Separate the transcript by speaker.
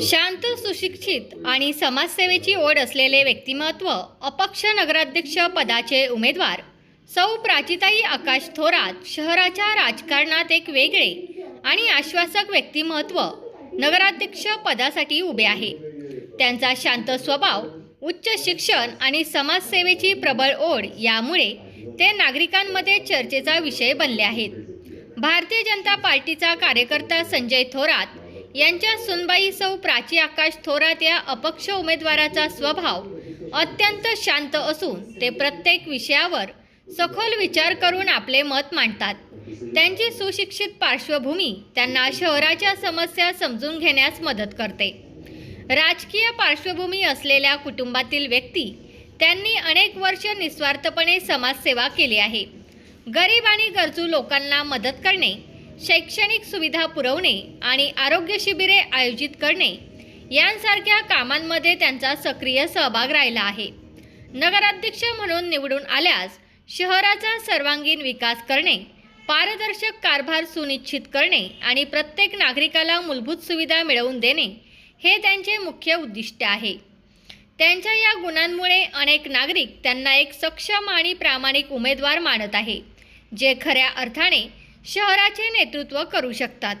Speaker 1: शांत सुशिक्षित आणि समाजसेवेची ओढ असलेले व्यक्तिमत्व अपक्ष नगराध्यक्ष पदाचे उमेदवार सौ प्राचिताई आकाश थोरात शहराच्या राजकारणात एक वेगळे आणि आश्वासक व्यक्तिमत्व नगराध्यक्ष पदासाठी उभे आहे. त्यांचा शांत स्वभाव उच्च शिक्षण आणि समाजसेवेची प्रबळ ओढ यामुळे ते नागरिकांमध्ये चर्चेचा विषय बनले आहेत. भारतीय जनता पार्टीचा कार्यकर्ता संजय थोरात यांच्या सुनबाई सौ प्राची आकाश थोरात या अपक्ष उमेदवाराचा स्वभाव अत्यंत शांत असून ते प्रत्येक विषयावर सखोल विचार करून आपले मत मांडतात. त्यांची सुशिक्षित पार्श्वभूमी त्यांना शहराच्या समस्या समजून घेण्यास मदत करते. राजकीय पार्श्वभूमी असलेल्या कुटुंबातील व्यक्ती त्यांनी अनेक वर्ष निस्वार्थपणे समाजसेवा केली आहे. गरीब आणि गरजू लोकांना मदत करणे शैक्षणिक सुविधा पुरवणे आणि आरोग्य शिबिरे आयोजित करणे यांसारख्या कामांमध्ये त्यांचा सक्रिय सहभाग राहिला आहे. नगराध्यक्ष म्हणून निवडून आल्यास शहराचा सर्वांगीण विकास करणे पारदर्शक कारभार सुनिश्चित करणे आणि प्रत्येक नागरिकाला मूलभूत सुविधा मिळवून देणे हे त्यांचे मुख्य उद्दिष्ट आहे. त्यांच्या या गुणांमुळे अनेक नागरिक त्यांना एक सक्षम आणि प्रामाणिक उमेदवार मानत आहे जे खऱ्या अर्थाने शहराचे नेतृत्व करू शकतात.